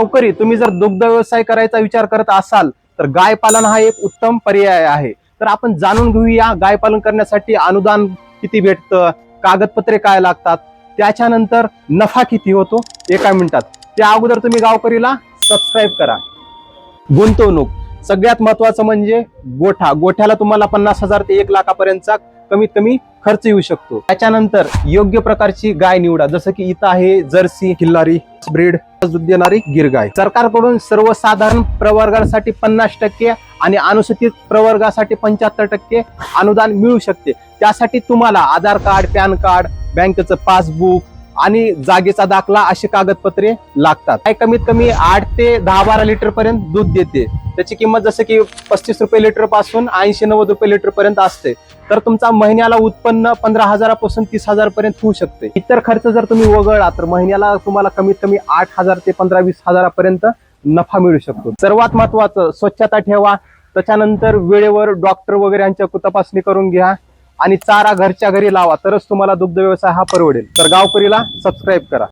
गावकरी तुम्ही जर दुग्ध व्यवसाय करायचा विचार करत असाल तर गाय पालन हा एक उत्तम पर्याय आहे. तर आपण जाणून घेऊया गाय पालन करण्यासाठी अनुदान किती भेटतं कागदपत्रे काय लागतात त्याच्यानंतर नफा किती होतो एका मिनिटात. त्या अगोदर तुम्ही गावकरीला सबस्क्राईब करा. गुंतवणूक. सगळ्यात महत्वाचं म्हणजे गोठा. गोठ्याला तुम्हाला पन्नास हजार ते एक लाखापर्यंतचा कमीत कमी खर्च येऊ शकतो. त्याच्यानंतर योग्य प्रकारची गाय निवडा. जसं की इथं आहे जर्सी किल्लारी ब्रीड दूध देणारी गिरगाय. सरकारकडून सर्वसाधारण प्रवर्गासाठी पन्नास टक्के आणि अनुसूचित प्रवर्गासाठी पंच्याहत्तर टक्के अनुदान मिळू शकते. त्यासाठी तुम्हाला आधार कार्ड पॅन कार्ड बँकेचं पासबुक आणि जागेचा दाखला अशी कागदपत्रे लागतात. काय कमीत कमी आठ ते दहा बारा लिटर पर्यंत दूध देते. त्याची किंमत जसं की पस्तीस रुपये लिटरपासून ऐंशी नव्वद रुपये लिटर पर्यंत असते. तर तुमचा महिन्याला उत्पन्न पंधरा हजारापासून तीस हजार पर्यंत होऊ शकते. इतर खर्च जर तुम्ही वगळला तर महिन्याला तुम्हाला कमीत कमी आठ हजार ते पंधरा वीस हजारापर्यंत नफा मिळू शकतो. सर्वात महत्वाचं स्वच्छता ठेवा. त्याच्यानंतर वेळेवर डॉक्टर वगैरे यांच्या तपासणी करून घ्या. आणि चारा घरच्या घरी लावा तरच तुम्हाला दुग्ध व्यवसाय हा परवडेल. तर गावकरीला सबस्क्राईब करा.